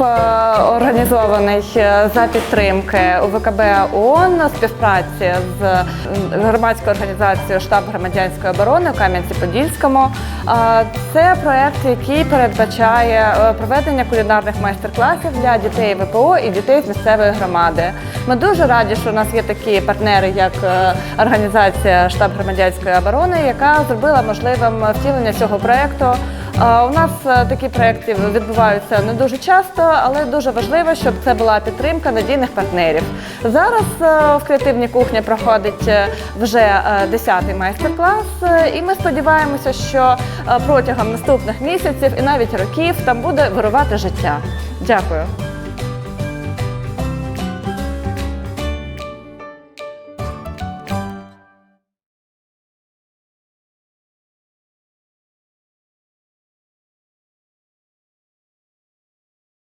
е, організований е, за підтримки УВКБ ООН у співпраці з е, громадською організацією Штаб громадянської оборони у Кам'янці-Подільському. Це проект, який передбачає проведення кулінарних майстер-класів для дітей ВПО і дітей з місцевої громади. Ми дуже раді, що у нас є такі партнери, як організація Штаб громадянської оборони, яка зробила можливим втілення цього проекту. У нас е, такі проекти відбуваються не дуже часто, але дуже важливо, щоб це була підтримка надійних партнерів. Зараз е, в креативній кухні проходить е, вже 10-й майстер-клас, і ми сподіваємося, що протягом наступних місяців і навіть років там буде вирувати життя. Дякую.